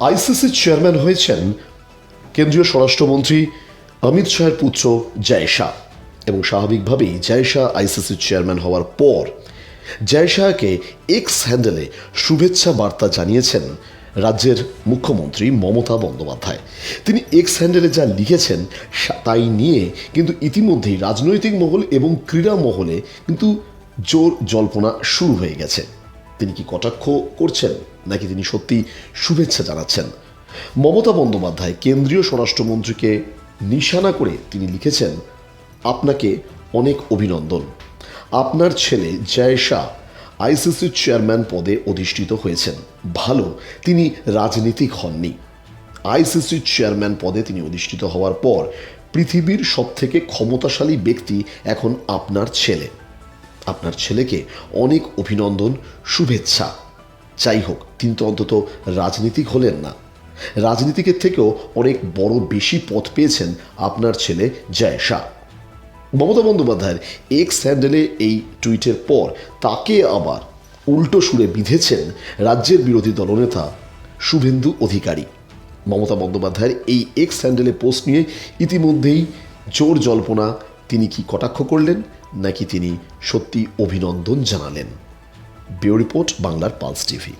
আইসিসির চেয়ারম্যান হয়েছেন কেন্দ্রীয় স্বরাষ্ট্রমন্ত্রী অমিত শাহের পুত্র জয় শাহ এবং স্বাভাবিকভাবেই জয় শাহ আইসিসির চেয়ারম্যান হওয়ার পর জয় শাহকে এক্স হ্যান্ডেলে শুভেচ্ছা বার্তা জানিয়েছেন রাজ্যের মুখ্যমন্ত্রী মমতা বন্দ্যোপাধ্যায়। তিনি এক্স হ্যান্ডেলে যা লিখেছেন তাই নিয়ে কিন্তু ইতিমধ্যেই রাজনৈতিক মহল এবং ক্রীড়া মহলে কিন্তু জোর জল্পনা শুরু হয়ে গেছে। তিনি কি কটাক্ষ করছেন, নাকি তিনি সত্যি শুভেচ্ছা জানাচ্ছেন? মমতা বন্দ্যোপাধ্যায় কেন্দ্রীয় স্বরাষ্ট্রমন্ত্রীকে নিশানা করে তিনি লিখেছেন, আপনাকে অনেক অভিনন্দন। আপনার ছেলে জয় শাহ আইসিসির চেয়ারম্যান পদে অধিষ্ঠিত হয়েছেন। ভালো, তিনি রাজনীতিক হননি। আইসিসির চেয়ারম্যান পদে তিনি অধিষ্ঠিত হওয়ার পর পৃথিবীর সবথেকে ক্ষমতাশালী ব্যক্তি এখন আপনার ছেলে। আপনার ছেলেকে অনেক অভিনন্দন, শুভেচ্ছা। যাই হোক, তিনি তো অন্তত রাজনীতিক হলেন না। রাজনীতিকের থেকেও অনেক বড় বেশি পথ পেয়েছেন আপনার ছেলে জয় শাহ। মমতা বন্দ্যোপাধ্যায়ের এক্স হ্যান্ডেলে এই টুইটের পর তাকে আবার উল্টো সুরে বিঁধেছেন রাজ্যের বিরোধী দলনেতা শুভেন্দু অধিকারী। মমতা বন্দ্যোপাধ্যায়ের এই এক্স হ্যান্ডেলে পোস্ট নিয়ে ইতিমধ্যেই জোর জল্পনা তিনি কি কটাক্ষ করলেন? নাকি তিনি সত্যি অভিনন্দন জানালেন? বিউ রিপোর্ট বাংলার পালস টিভি।